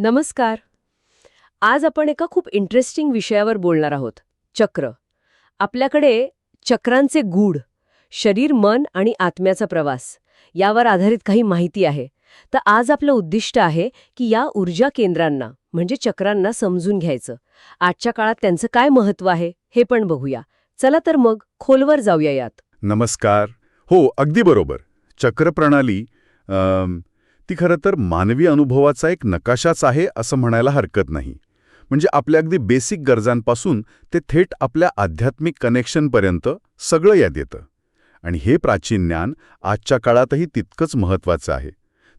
नमस्कार. आज आपण एका खूप इंटरेस्टिंग विषयावर बोलणार आहोत चक्र. आपल्याकडे चक्रांचे गूढ शरीर मन आणि आत्म्याचा प्रवास यावर आधारित काही माहिती आहे. तर आज आपलं उद्दिष्ट आहे की या ऊर्जा केंद्रांना म्हणजे चक्रांना समजून घ्यायचं. आजच्या काळात त्यांचं काय महत्त्व आहे हे पण बघूया. चला तर मग खोलवर जाऊया यात. नमस्कार. हो अगदी बरोबर. चक्रप्रणाली अम, ती खरं तर मानवी अनुभवाचा एक नकाशाच आहे असं म्हणायला हरकत नाही. म्हणजे आपल्या अगदी बेसिक गरजांपासून ते थेट आपल्या आध्यात्मिक कनेक्शनपर्यंत सगळं यात येतं. आणि हे प्राचीन ज्ञान आजच्या काळातही तितकंच महत्त्वाचं आहे.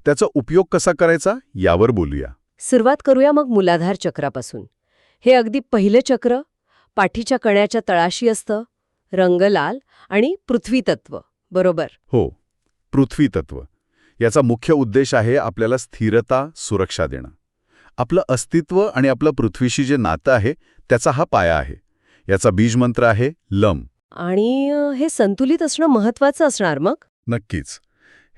त्याचा उपयोग कसा करायचा यावर बोलूया. सुरुवात करूया मग मूलाधार चक्रापासून. हे अगदी पहिलं चक्र पाठीच्या कण्याच्या तळाशी असतं रंग लाल आणि पृथ्वी तत्व बरोबर? हो पृथ्वी तत्व याचा मुख्य उद्देश आहे आपल्याला स्थिरता सुरक्षा देणं. आपलं अस्तित्व आणि आपलं पृथ्वीशी जे नातं आहे त्याचा हा पाया आहे. याचा बीजमंत्र आहे लम. आणि हे संतुलित असणं महत्वाचं असणार मग? नक्कीच.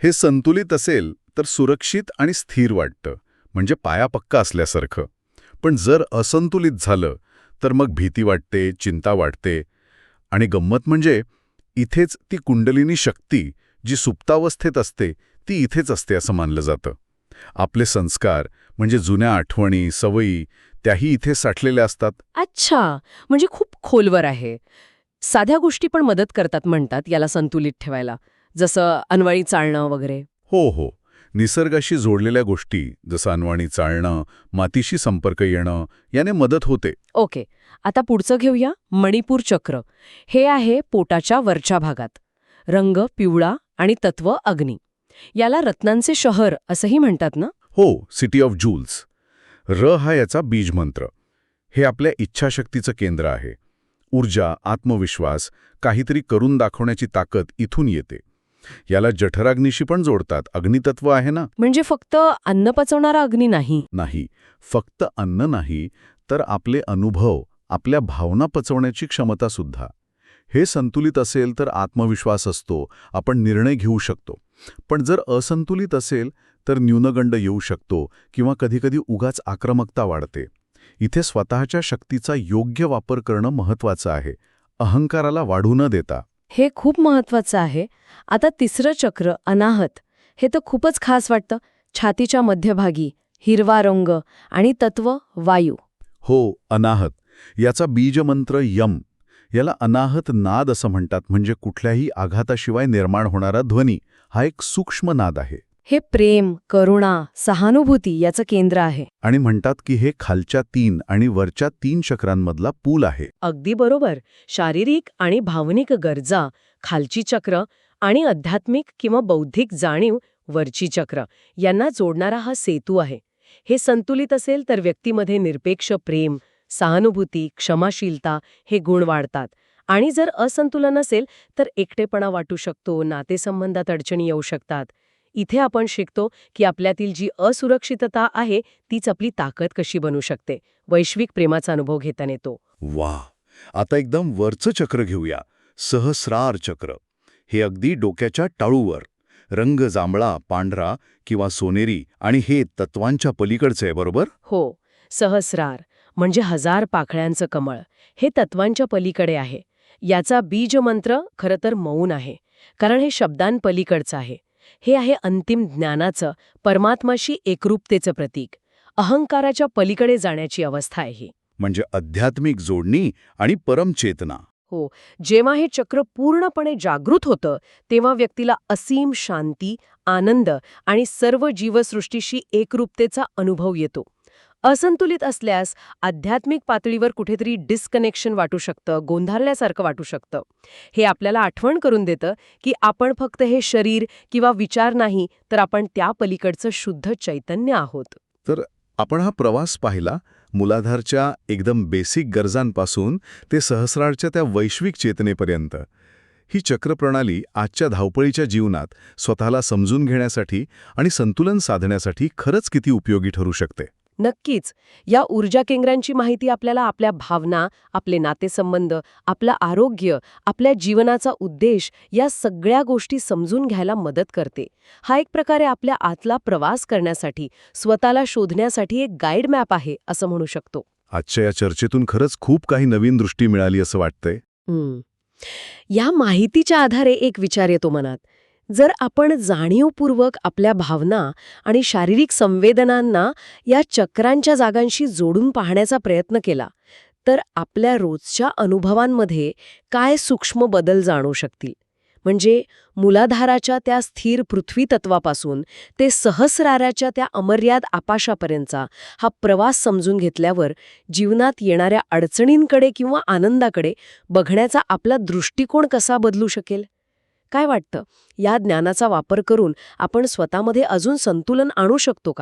हे संतुलित असेल तर सुरक्षित आणि स्थिर वाटतं. म्हणजे पाया पक्का असल्यासारखं. पण जर असंतुलित झालं तर मग भीती वाटते चिंता वाटते. आणि गंमत म्हणजे इथेच ती कुंडलिनी शक्ती जी सुप्तावस्थेत असते ती इथेच असते असं मानलं जातं. आपले संस्कार म्हणजे जुन्या आठवणी सवयी त्याही इथे साठलेल्या असतात. अच्छा म्हणजे खूप खोलवर आहे. साध्या गोष्टी पण मदत करतात म्हणतात याला संतुलित ठेवायला जसं अनवळी चालणं वगैरे. हो हो. निसर्गाशी जोडलेल्या गोष्टी जसं अनवाणी चालणं मातीशी संपर्क येणं याने मदत होते. ओके आता पुढचं घेऊया मणिपूर चक्र. हे आहे पोटाच्या वरच्या भागात. रंग पिवळा आणि तत्व अग्नी. याला रत्नांचे शहर असंही म्हणतात ना? हो सिटी ऑफ जूल्स र हा याचा बीजमंत्र. हे आपल्या इच्छाशक्तीचं केंद्र आहे. ऊर्जा आत्मविश्वास काहीतरी करून दाखवण्याची ताकद इथून येते. याला जठराग्नीशी पण जोडतात. अग्नितत्व आहे ना? म्हणजे फक्त अन्न पचवणारा अग्नी नाही. नाही. फक्त अन्न नाही तर आपले अनुभव आपल्या भावना पचवण्याची क्षमता सुद्धा. हे संतुलित असेल तर आत्मविश्वास असतो आपण निर्णय घेऊ शकतो. पण जर असंतुलित असेल तर न्यूनगंड येऊ शकतो किंवा कधीकधी उगाच आक्रमकता वाढते. इथे स्वतःच्या शक्तीचा योग्य वापर करणं महत्वाचं आहे. अहंकाराला वाढू न देता. हे खूप महत्वाचं आहे. आता तिसरं चक्र अनाहत. हे तर खूपच खास वाटतं. छातीच्या मध्यभागी हिरवा रंग आणि तत्व वायू. हो अनाहत. याचा बीजमंत्र यम. याला अनाहत नाद असं म्हणतात म्हणजे कुठल्याही आघाताशिवाय निर्माण होणारा ध्वनी. हा एक सूक्ष्म नाद आहे. हे प्रेम करुणा सहानुभूती याचं केंद्र आहे. आणि म्हणतात की हे खालच्या तीन आणि वरच्या तीन चक्रांमधला पूल आहे. अगदी बरोबर. शारीरिक आणि भावनिक गरजा खालची चक्र आणि आध्यात्मिक किंवा बौद्धिक जाणीव वरची चक्र यांना जोडणारा हा सेतू आहे. हे संतुलित असेल तर व्यक्तीमध्ये निरपेक्ष प्रेम सहानुभूती क्षमाशीलता हे गुण वाढतात. आणि जर असंतुलन असेल तर एकटेपणा वाटू शकतो नातेसंबंधात अडचणी येऊ शकतात. इथे आपण शिकतो की आपल्यातील जी असुरक्षितता आहे तीच आपली ताकद कशी बनू शकते? वैश्विक प्रेमाचा अनुभव घेताना येतो. वा आता एकदम वरचं चक्र घेऊया. सहस्रार चक्र. हे अगदी डोक्याच्या टाळूवर. रंग जांभळा पांढरा किंवा सोनेरी आणि हे तत्वांच्या पलीकडचे आहे बरोबर? हो. सहस्रार. म्हणजे हजार पाकळ्यांचं कमळ हे तत्वांच्या पलीकडे आहे. याचा बीजमंत्र खरं तर मौन आहे कारण हे शब्दांपलीकडचं आहे. हे आहे अंतिम ज्ञानाचं परमात्माशी एकरूपतेचं प्रतीक. अहंकाराच्या पलीकडे जाण्याची अवस्था आहे ही. म्हणजे आध्यात्मिक जोडणी आणि परमचेतना. हो जेव्हा हे चक्र पूर्णपणे जागृत होतं तेव्हा व्यक्तीला असीम शांती आनंद आणि सर्व जीवसृष्टीशी एकरूपतेचा अनुभव येतो. असंतुलित असल्यास आध्यात्मिक पातळीवर कुठेतरी डिस्कनेक्शन वाटू शकतं गोंधारल्यासारखं वाटू शकतं. हे आपल्याला आठवण करून देतं की आपण फक्त हे शरीर किंवा विचार नाही तर आपण त्या पलीकडचं शुद्ध चैतन्य आहोत. तर आपण हा प्रवास पाहिला मुलाधारच्या एकदम बेसिक गरजांपासून ते सहस्रारच्या त्या वैश्विक चेतनेपर्यंत. ही चक्रप्रणाली आजच्या धावपळीच्या जीवनात स्वतःला समजून घेण्यासाठी आणि संतुलन साधण्यासाठी खरंच किती उपयोगी ठरू शकते. नक्कीच. या ऊर्जा केंद्रांची माहिती आपल्याला आपल्या भावना आपले नातेसंबंध आपलं आरोग्य आपल्या जीवनाचा उद्देश या सगळ्या गोष्टी समजून घ्यायला मदत करते. हा एक प्रकारे आपल्या आतला प्रवास करण्यासाठी स्वतःला शोधण्यासाठी एक गाईड मॅप आहे असं म्हणू शकतो. आजच्या या चर्चेतून खरंच खूप काही नवीन दृष्टी मिळाली असं वाटतंय. या माहितीच्या आधारे एक विचार येतो मनात. जर आपण जाणीवपूर्वक आपल्या भावना आणि शारीरिक संवेदनांना या चक्रांच्या जागांशी जोडून पाहण्याचा प्रयत्न केला तर आपल्या रोजच्या अनुभवांमध्ये काय सूक्ष्म बदल जाणू शकतील? म्हणजे मुलाधाराच्या त्या स्थिर पृथ्वी तत्वापासून ते सहस्राऱ्याच्या त्या अमर्याद आपाशापर्यंतचा हा प्रवास समजून घेतल्यावर जीवनात येणाऱ्या अडचणींकडे किंवा आनंदाकडे बघण्याचा आपला दृष्टिकोन कसा बदलू शकेल? काय वाटतं? या ज्ञानाचा वापर करून आपण स्वतःमध्ये अजून संतुलन आणू शकतो का?